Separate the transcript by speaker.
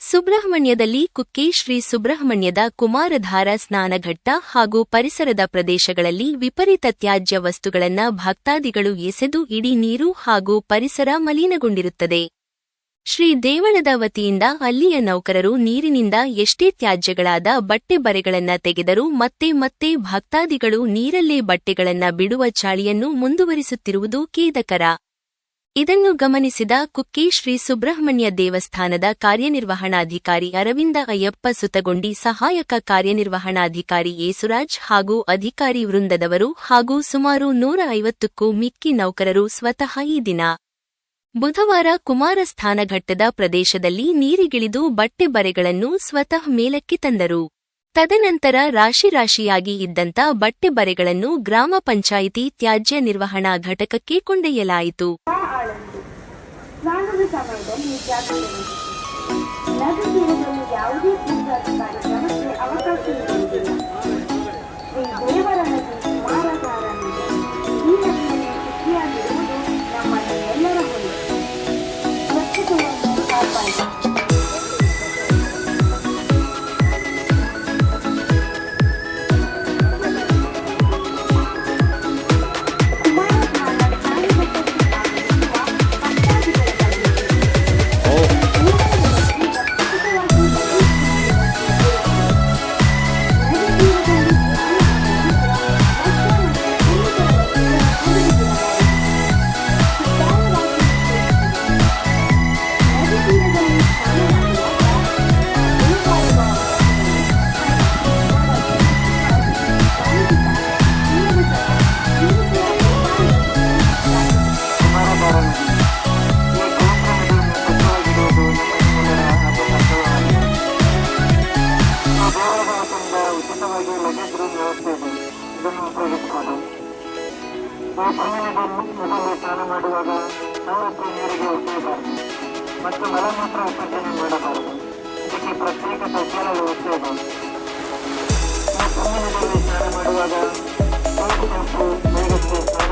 Speaker 1: ಸುಬ್ರಹ್ಮಣ್ಯದಲ್ಲಿ ಕುಕ್ಕೆ ಶ್ರೀ ಸುಬ್ರಹ್ಮಣ್ಯದ ಕುಮಾರಧಾರ ಸ್ನಾನಘಟ್ಟ ಹಾಗೂ ಪರಿಸರದ ಪ್ರದೇಶಗಳಲ್ಲಿ ವಿಪರೀತ ತ್ಯಾಜ್ಯ ವಸ್ತುಗಳನ್ನ ಭಕ್ತಾದಿಗಳು ಎಸೆದು ಇಡೀ ನೀರು ಹಾಗೂ ಪರಿಸರ ಮಲಿನಗೊಂಡಿರುತ್ತದೆ. ಶ್ರೀ ದೇವಳದ ವತಿಯಿಂದ ಅಲ್ಲಿಯ ನೌಕರರು ನೀರಿನಿಂದ ಎಷ್ಟೇ ತ್ಯಾಜ್ಯಗಳಾದ ಬಟ್ಟೆ ಬರೆಗಳನ್ನ ತೆಗೆದರೂ ಮತ್ತೆ ಮತ್ತೆ ಭಕ್ತಾದಿಗಳು ನೀರಲ್ಲೇ ಬಟ್ಟೆಗಳನ್ನ ಬಿಡುವ ಚಾಳಿಯನ್ನು ಮುಂದುವರಿಸುತ್ತಿರುವುದು ಖೇದಕರ. ಇದನ್ನು ಗಮನಿಸಿದ ಕುಕ್ಕಿ ಶ್ರೀ ಸುಬ್ರಹ್ಮಣ್ಯ ದೇವಸ್ಥಾನದ ಕಾರ್ಯನಿರ್ವಹಣಾಧಿಕಾರಿ ಅರವಿಂದ ಅಯ್ಯಪ್ಪ ಸುತಗೊಂಡಿ ಸಹಾಯಕ ಕಾರ್ಯನಿರ್ವಹಣಾಧಿಕಾರಿ ಯೇಸುರಾಜ್ ಹಾಗೂ ಅಧಿಕಾರಿ ವೃಂದದವರು ಹಾಗೂ ಸುಮಾರು ನೂರ ಐವತ್ತಕ್ಕೂ ಮಿಕ್ಕಿ ನೌಕರರು ಸ್ವತಃ ಈ ದಿನ. ಬುಧವಾರ ಕುಮಾರಸ್ಥಾನಘಟ್ಟದ ಪ್ರದೇಶದಲ್ಲಿ ನೀರಿಗಿಳಿದು ಬಟ್ಟೆ ಬರೆಗಳನ್ನು ಸ್ವತಃ ಮೇಲಕ್ಕೆ ತಂದರು. ತದನಂತರ ರಾಶಿ ರಾಶಿಯಾಗಿ ಇದ್ದಂತ ಬಟ್ಟೆ ಬರೆಗಳನ್ನು ಗ್ರಾಮ ಪಂಚಾಯಿತಿ ತ್ಯಾಜ್ಯ ನಿರ್ವಹಣಾ ಘಟಕಕ್ಕೆ ಕೊಂಡೊಯ್ಯಲಾಯಿತು.
Speaker 2: ಸಮಯದಲ್ಲಿ ಜಾಗ್ರತೆ ವಹಿಸಿ. ನದಿ ತೀರದಲ್ಲಿ ಯಾವುದೇ ಪೂಜಾದ ಈ
Speaker 3: ಸಮಯದಲ್ಲಿ ಮೊದಲು ಸ್ನಾನ ಮಾಡುವಾಗ ನಾಲ್ಕು ನೀರಿಗೆ ಒಸೆಯಬಾರದು ಮತ್ತು ಮಲಮೂತ್ರ ವಿಸರ್ಜನೆ ಮಾಡಬಾರದು ಇದಕ್ಕೆ ಪ್ರತ್ಯೇಕ ತಜ್ಞರ ಈ ಸಮಯದಲ್ಲಿ ಸ್ನಾನ ಮಾಡುವಾಗ ಸೋಪು ಮತ್ತು ಬೇಗಕ್ಕೆ ಸ್ನಾನ